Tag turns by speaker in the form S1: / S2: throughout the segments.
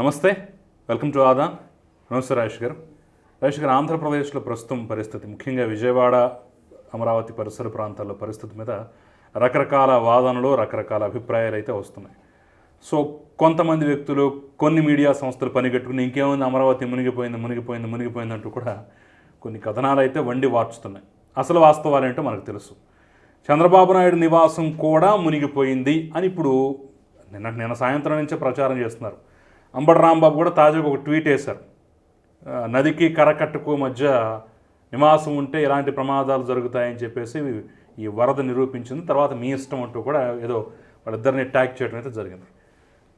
S1: నమస్తే welcome to ఆదా. నమస్తే రాజేష్ గారు. రాజేష్ గారు ఆంధ్రప్రదేశ్లో ప్రస్తుతం పరిస్థితి ముఖ్యంగా విజయవాడ అమరావతి పరిసర ప్రాంతాల్లో పరిస్థితి మీద రకరకాల వాదనలు రకరకాల అభిప్రాయాలు అయితే వస్తున్నాయి. సో కొంతమంది వ్యక్తులు కొన్ని మీడియా సంస్థలు పనిగట్టుకుని ఇంకేముంది అమరావతి మునిగిపోయింది మునిగిపోయింది మునిగిపోయింది అంటూ కూడా కొన్ని కథనాలు అయితే వండి వార్చుతున్నాయి. అసలు వాస్తవాలేంటో మనకు తెలుసు. చంద్రబాబు నాయుడు నివాసం కూడా మునిగిపోయింది అని ఇప్పుడు నిన్న నిన్న సాయంత్రం నుంచే ప్రచారం చేస్తున్నారు. అంబటి రాంబాబు కూడా తాజాగా ఒక ట్వీట్ వేశారు. నదికి కరకట్టుకు మధ్య నివాసం ఉంటే ఎలాంటి ప్రమాదాలు జరుగుతాయని చెప్పేసి ఈ వరద నిరూపించింది. తర్వాత మీ ఇష్టం అంటూ కూడా ఏదో వాళ్ళిద్దరిని అటాక్ చేయడం అయితే జరిగింది.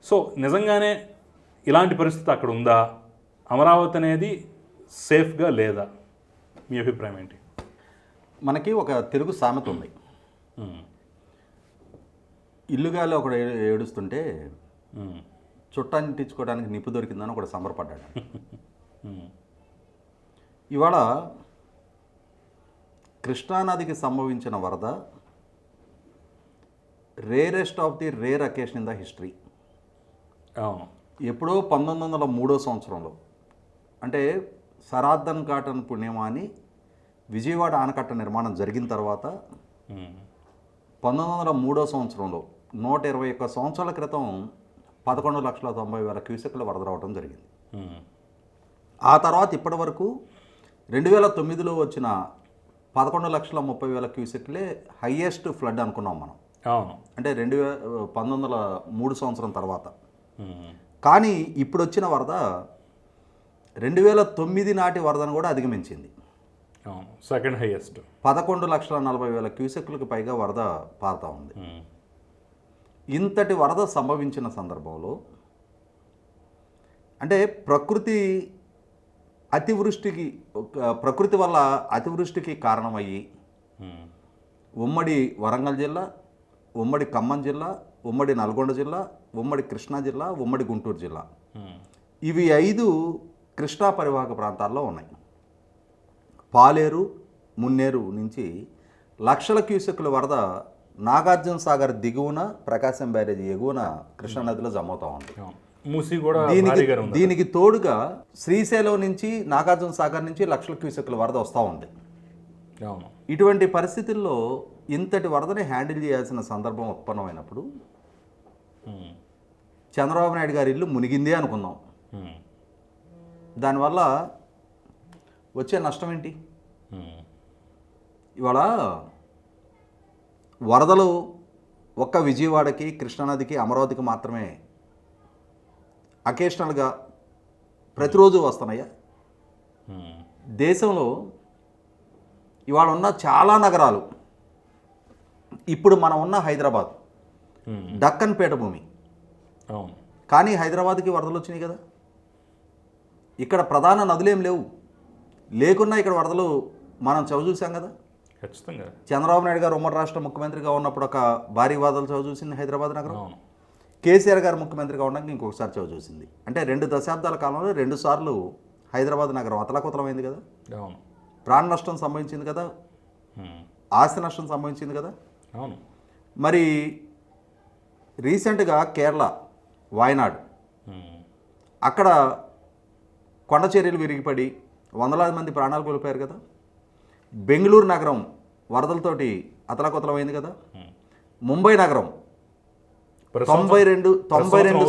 S1: సో నిజంగానే ఇలాంటి పరిస్థితి అక్కడ ఉందా? అమరావతి అనేది సేఫ్గా లేదా? మీ అభిప్రాయం ఏంటి?
S2: మనకి ఒక తెలుగు సామెత ఉంది. ఇల్లుగాలి ఒకడు ఏడుస్తుంటే చుట్టాన్ని తెచ్చుకోవడానికి నిప్పు దొరికిందని ఒకడు సంబరపడ్డాడు. ఇవాళ కృష్ణానదికి సంభవించిన వరద rarest of the rare occasion in the history. ఎప్పుడో పంతొమ్మిది వందల మూడో సంవత్సరంలో అంటే సరాద్దన్ కాటన్ పుణ్యమాని విజయవాడ ఆనకట్ట నిర్మాణం జరిగిన తర్వాత పంతొమ్మిది వందల మూడో సంవత్సరంలో నూట ఇరవై ఒక్క సంవత్సరాల క్రితం పదకొండు లక్షల తొంభై వేల క్యూసెక్ల వరద రావడం జరిగింది. ఆ తర్వాత ఇప్పటి వరకు రెండు వేల తొమ్మిదిలో వచ్చిన పదకొండు లక్షల ముప్పై వేల క్యూసెక్లే హయ్యెస్ట్ ఫ్లడ్ అనుకున్నాం మనం.
S1: అవును.
S2: అంటే రెండు వే పంతొమ్మిది వందల మూడు సంవత్సరం తర్వాత. కానీ ఇప్పుడు వచ్చిన వరద రెండు వేల తొమ్మిది నాటి వరదను కూడా అధిగమించింది.
S1: Second highest.
S2: పదకొండు లక్షల నలభై వేల క్యూసెక్లకు పైగా వరద పారుతూ ఉంది. ఇంతటి వరద సంభవించిన సందర్భంలో అంటే ప్రకృతి అతివృష్టికి ప్రకృతి వల్ల అతివృష్టికి కారణమయ్యి ఉమ్మడి వరంగల్ జిల్లా ఉమ్మడి ఖమ్మం జిల్లా ఉమ్మడి నల్గొండ జిల్లా ఉమ్మడి కృష్ణా జిల్లా ఉమ్మడి గుంటూరు జిల్లా. ఇవి ఐదు కృష్ణా పరివాహక ప్రాంతాల్లో ఉన్నాయి. పాలేరు మున్నేరు నుంచి లక్షల క్యూసెక్కుల వరద నాగార్జున సాగర్ దిగువన ప్రకాశం బ్యారేజీ ఎగువన కృష్ణానదిలో జమ అవుతా ఉంది.
S1: మూసి కూడా
S2: దీనికి దీనికి తోడుగా శ్రీశైలం నుంచి నాగార్జున సాగర్ నుంచి లక్షల క్యూసెక్కుల వరద వస్తూ ఉంది. ఇటువంటి పరిస్థితుల్లో ఇంతటి వరదని హ్యాండిల్ చేయాల్సిన సందర్భం ఉత్పన్నమైనప్పుడు చంద్రబాబు నాయుడు గారి ఇల్లు మునిగిందే అనుకుందాం. దానివల్ల వచ్చే నష్టం ఏంటి? ఇవాళ వరదలు ఒక్క విజయవాడకి కృష్ణానదికి అమరావతికి మాత్రమే అకేషనల్గా ప్రతిరోజు వస్తున్నాయా? దేశంలో ఇవాళ ఉన్న చాలా నగరాలు ఇప్పుడు మనం ఉన్న హైదరాబాద్ దక్కన్ పీఠభూమి
S1: అవును.
S2: కానీ హైదరాబాద్కి వరదలు వచ్చినాయి కదా? ఇక్కడ ప్రధాన నదులేం లేవు. లేకున్నా ఇక్కడ వరదలు మనం చవి చూసాం కదా?
S1: ఖచ్చితంగా.
S2: చంద్రబాబు నాయుడు గారు ఉమ్మడి రాష్ట్ర ముఖ్యమంత్రిగా ఉన్నప్పుడు ఒక భారీ వాదలు చవి చూసింది హైదరాబాద్ నగరం.
S1: అవును.
S2: కేసీఆర్ గారు ముఖ్యమంత్రిగా ఉండగా ఇంకొకసారి చవి చూసింది అంటే రెండు దశాబ్దాల కాలంలో రెండు సార్లు హైదరాబాద్ నగరం అతలాకుతలమైంది కదా.
S1: అవును.
S2: ప్రాణ నష్టం సంభవించింది కదా. ఆస్తి నష్టం సంభవించింది కదా.
S1: అవును.
S2: మరి రీసెంట్గా కేరళ వాయనాడ్ అక్కడ కొండ చర్యలు విరిగిపడి వందలాది మంది ప్రాణాలు కోల్పోయారు కదా. బెంగళూరు నగరం వరదలతోటి అతలాకుతలమైంది కదా. ముంబై నగరం తొంభై రెండు తొంభై రెండు.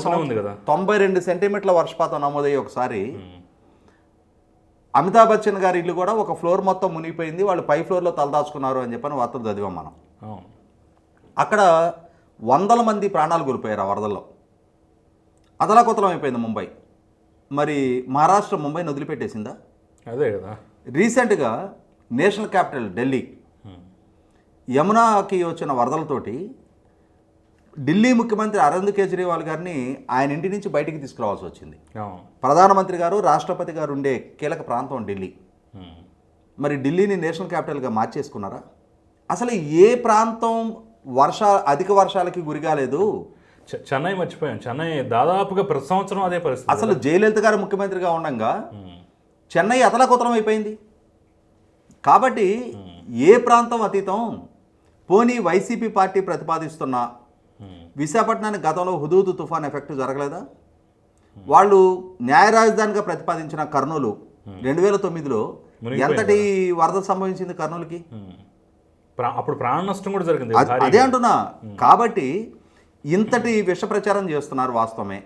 S2: తొంభై రెండు సెంటీమీటర్ల వర్షపాతం నమోదయ్యి ఒకసారి అమితాబ్ బచ్చన్ గారి ఇల్లు కూడా ఒక ఫ్లోర్ మొత్తం మునిగిపోయింది. వాళ్ళు పై ఫ్లోర్లో తలదాచుకున్నారు అని చెప్పని వార్తలు చదివాం మనం. అక్కడ వందల మంది ప్రాణాలు కోల్పోయారు ఆ వరదల్లో. అదలాకుతలం అయిపోయింది ముంబై. మరి మహారాష్ట్ర ముంబైని వదిలిపెట్టేసిందా
S1: అదే కదా.
S2: రీసెంట్గా నేషనల్ క్యాపిటల్ ఢిల్లీ. యమునాకి వచ్చిన వరదలతోటి ఢిల్లీ ముఖ్యమంత్రి అరవింద్ కేజ్రీవాల్ గారిని ఆయన ఇంటి నుంచి బయటికి తీసుకురావాల్సి వచ్చింది. ప్రధానమంత్రి గారు రాష్ట్రపతి గారు ఉండే కీలక ప్రాంతం ఢిల్లీ. మరి ఢిల్లీని నేషనల్ క్యాపిటల్గా మార్చేసుకున్నారా? అసలు ఏ ప్రాంతం వర్ష అధిక వర్షాలకి గురి కాలేదు?
S1: చె- చెన్నై మర్చిపోయాం చెన్నై దాదాపుగా ప్రతి సంవత్సరం అదే పరిస్థితి
S2: అసలు జయలలిత గారు ముఖ్యమంత్రిగా ఉండగా చెన్నై అతలకుతలం అయిపోయింది. కాబట్టి ఏ ప్రాంతం అతీతం? పోనీ వైసీపీ పార్టీ ప్రతిపాదిస్తున్న
S1: ఉమ్,
S2: విశాఖపట్నానికి గతంలో హుదూద్ తుఫాన్ ఎఫెక్ట్ జరగలేదా? వాళ్ళు న్యాయ రాజధానిగా ప్రతిపాదించిన కర్నూలు రెండు వేల తొమ్మిదిలో ఎంతటి వరద సంభవించింది కర్నూలుకి?
S1: అప్పుడు ప్రాణ నష్టం కూడా జరిగింది.
S2: అదే అంటున్నా. కాబట్టి ఇంతటి విష ప్రచారం చేస్తున్నారు వాస్తవమే.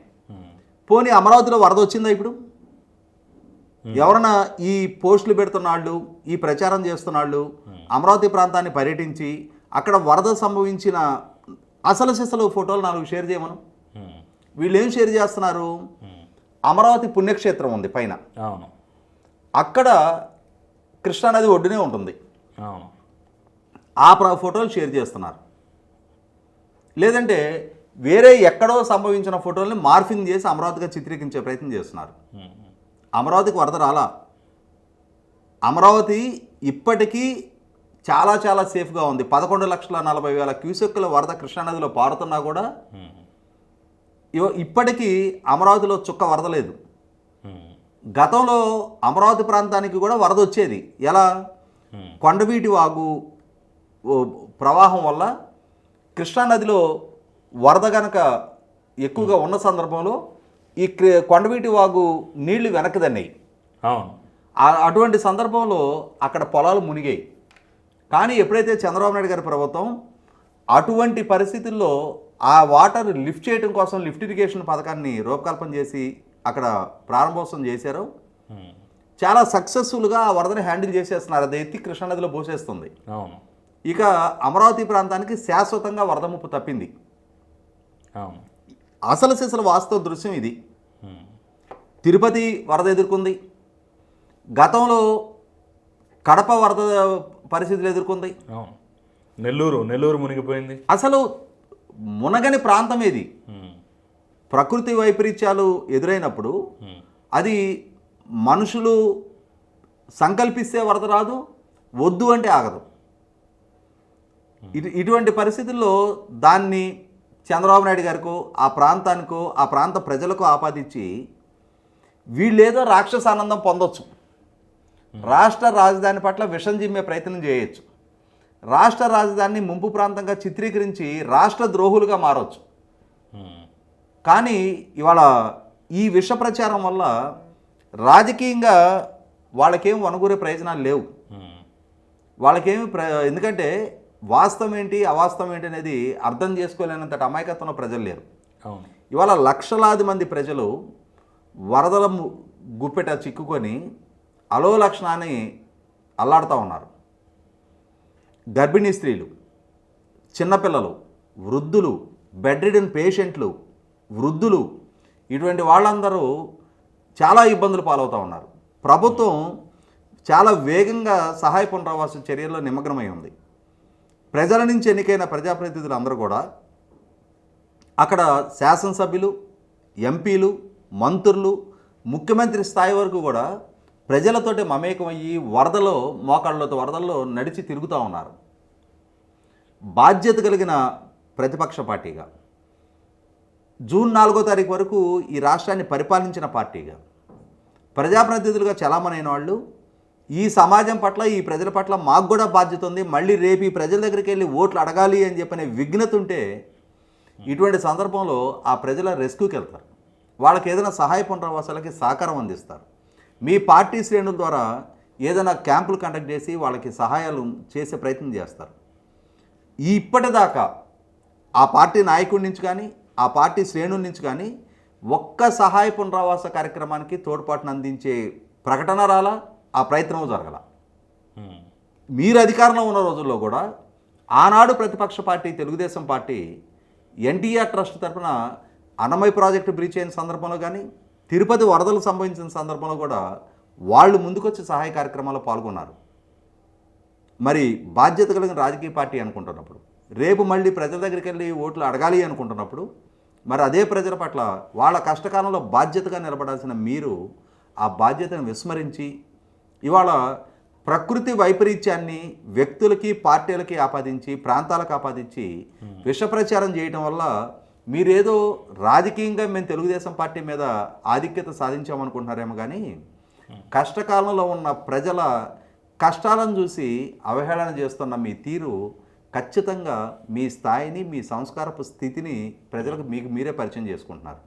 S2: పోనీ అమరావతిలో వరద వచ్చిందా ఇప్పుడు? ఎవరన్నా ఈ పోస్టులు పెడుతున్న వాళ్ళు ఈ ప్రచారం చేస్తున్న వాళ్ళు అమరావతి ప్రాంతాన్ని పర్యటించి అక్కడ వరద సంభవించిన అసలు సిసలు ఫోటోలు నాలుగు షేర్ చేయమను. వీళ్ళు ఏం షేర్ చేస్తున్నారు. అమరావతి పుణ్యక్షేత్రం ఉంది పైన
S1: అవును
S2: అక్కడ కృష్ణానది ఒడ్డునే ఉంటుంది
S1: అవును
S2: ఆ ప్ర ఫోటోలు షేర్ చేస్తున్నారు లేదంటే వేరే ఎక్కడో సంభవించిన ఫోటోల్ని మార్ఫింగ్ చేసి అమరావతిగా చిత్రీకరించే ప్రయత్నం చేస్తున్నారు. అమరావతికి వరద రాలా? అమరావతి ఇప్పటికీ చాలా చాలా సేఫ్గా ఉంది. పదకొండు లక్షల నలభై వేల క్యూసెక్కుల వరద కృష్ణానదిలో పారుతున్నా కూడా ఇప్పటికీ అమరావతిలో చుక్క వరద లేదు. గతంలో అమరావతి ప్రాంతానికి కూడా వరద వచ్చేది. ఎలా? కొండవీటి వాగు ప్రవాహం వల్ల కృష్ణానదిలో వరద గనక ఎక్కువగా ఉన్న సందర్భంలో ఈ కొండవీటి వాగు నీళ్ళు
S1: అవును.
S2: ఆ- అటువంటి సందర్భంలో అక్కడ పొలాలు మునిగాయి. కానీ ఎప్పుడైతే చంద్రబాబు నాయుడు గారి ప్రభుత్వం అటువంటి పరిస్థితుల్లో ఆ వాటర్ లిఫ్ట్ చేయడం కోసం లిఫ్ట్ ఇరిగేషన్ పథకాన్ని రూపకల్పన చేసి అక్కడ ప్రారంభోత్సవం చేశారో. చాలా సక్సెస్ఫుల్గా ఆ వరదని హ్యాండిల్ చేసేస్తున్నారు. అది ఎత్తి కృష్ణానదిలో పోసేస్తుంది.
S1: అవును.
S2: ఇక అమరావతి ప్రాంతానికి శాశ్వతంగా వరద ముప్పు తప్పింది. అసలు సిసలు వాస్తవ దృశ్యం ఇది. తిరుపతి వరద ఎదుర్కొంది. గతంలో కడప వరద పరిస్థితులు ఎదుర్కొంది.
S1: నెల్లూరు నెల్లూరు మునిగిపోయింది.
S2: అసలు మునగని ప్రాంతం ఏది. ప్రకృతి వైపరీత్యాలు ఎదురైనప్పుడు. అది మనుషులు సంకల్పిస్తే వరద రాదు వద్దు అంటే ఆగదు. ఇటు ఇటువంటి పరిస్థితుల్లో దాన్ని చంద్రబాబు నాయుడు గారికో ఆ ప్రాంతానికో ఆ ప్రాంత ప్రజలకు ఆపాదించి వీళ్ళేదో రాక్షస ఆనందం పొందొచ్చు రాష్ట్ర రాజధాని పట్ల విషం జిమ్మే ప్రయత్నం చేయొచ్చు రాష్ట్ర రాజధానిని ముంపు ప్రాంతంగా చిత్రీకరించి రాష్ట్ర ద్రోహులుగా మారవచ్చు. కానీ ఇవాళ ఈ విష ప్రచారం వల్ల రాజకీయంగా వాళ్ళకేం వనగూరే ప్రయోజనాలు లేవు. వాళ్ళకేమి ప్ర ఎందుకంటే వాస్తవం ఏంటి అవాస్తవం ఏంటి అనేది అర్థం చేసుకోలేనంతటి అమాయకత్వంలో ప్రజలు లేరు ఇవాళ లక్షలాది మంది ప్రజలు వరదల ము- గుప్పెట చిక్కుకొని అలో లక్షణాన్ని అల్లాడుతూ ఉన్నారు. గర్భిణీ స్త్రీలు చిన్నపిల్లలు వృద్ధులు బెడ్ రిడన్ పేషెంట్లు వృద్ధులు ఇటువంటి వాళ్ళందరూ చాలా ఇబ్బందులు పాలవుతూ ఉన్నారు. ప్రభుత్వం చాలా వేగంగా సహాయ పునరావాస చర్యల్లో నిమగ్నమై ఉంది. ప్రజల నుంచి ఎన్నికైన ప్రజాప్రతినిధులు అందరూ కూడా అక్కడ శాసనసభ్యులు ఎంపీలు మంత్రులు ముఖ్యమంత్రి స్థాయి వరకు కూడా ప్రజలతోటి మమేకమయ్యి వరదలో మోకాళ్ళతో వరదల్లో నడిచి తిరుగుతూ ఉన్నారు. బాధ్యత కలిగిన ప్రతిపక్ష పార్టీగా. జూన్ నాలుగో తారీఖు వరకు ఈ రాష్ట్రాన్ని పరిపాలించిన పార్టీగా. ప్రజాప్రతినిధులుగా చలామణైన వాళ్ళు ఈ సమాజం పట్ల ఈ ప్రజల పట్ల మాకు కూడా బాధ్యత ఉంది. మళ్ళీ రేపు ఈ ప్రజల దగ్గరికి వెళ్ళి ఓట్లు అడగాలి అని చెప్పనే విఘ్నత ఉంటే ఇటువంటి సందర్భంలో ఆ ప్రజల రెస్క్యూకి వెళ్తారు. వాళ్ళకి ఏదైనా సహాయ పునరావాసాలకి సహకారం అందిస్తారు. మీ పార్టీ శ్రేణుల ద్వారా ఏదైనా క్యాంపులు కండక్ట్ చేసి వాళ్ళకి సహాయాలు చేసే ప్రయత్నం చేస్తారు. ఈ ఇప్పటిదాకా ఆ పార్టీ నాయకుడి నుంచి కానీ ఆ పార్టీ శ్రేణుల నుంచి కానీ ఒక్క సహాయ పునరావాస కార్యక్రమానికి తోడ్పాటును అందించే ప్రకటన రాలా ఆ ప్రయత్నం జరగల. మీరు అధికారంలో ఉన్న రోజుల్లో కూడా ఆనాడు ప్రతిపక్ష party Telugu Desam party NTR trust తరఫున అన్నమయ్య ప్రాజెక్టు బ్రీచ్ అయిన సందర్భంలో కానీ తిరుపతి వరదలు సంభవించిన సందర్భంలో కూడా వాళ్ళు ముందుకొచ్చి సహాయ కార్యక్రమాల్లో పాల్గొన్నారు. మరి బాధ్యత కలిగిన రాజకీయ పార్టీ అనుకుంటున్నప్పుడు రేపు మళ్ళీ ప్రజల దగ్గరికి వెళ్ళి ఓట్లు అడగాలి అనుకుంటున్నప్పుడు మరి అదే ప్రజల పట్ల వాళ్ళ కష్టకాలంలో బాధ్యతగా నిలబడాల్సిన మీరు ఆ బాధ్యతను విస్మరించి ఇవాళ ప్రకృతి వైపరీత్యాన్ని వ్యక్తులకి పార్టీలకి ఆపాదించి ప్రాంతాలకు ఆపాదించి విష ప్రచారం చేయడం వల్ల మీరేదో రాజకీయంగా మేము తెలుగుదేశం పార్టీ మీద ఆధిక్యత సాధించామనుకుంటున్నారేమో కానీ కష్టకాలంలో ఉన్న ప్రజల కష్టాలను చూసి అవహేళన చేస్తున్న మీ తీరు ఖచ్చితంగా మీ స్థాయిని మీ సంస్కారపు స్థితిని ప్రజలకు మీకు మీరే పరిచయం చేసుకుంటున్నారు.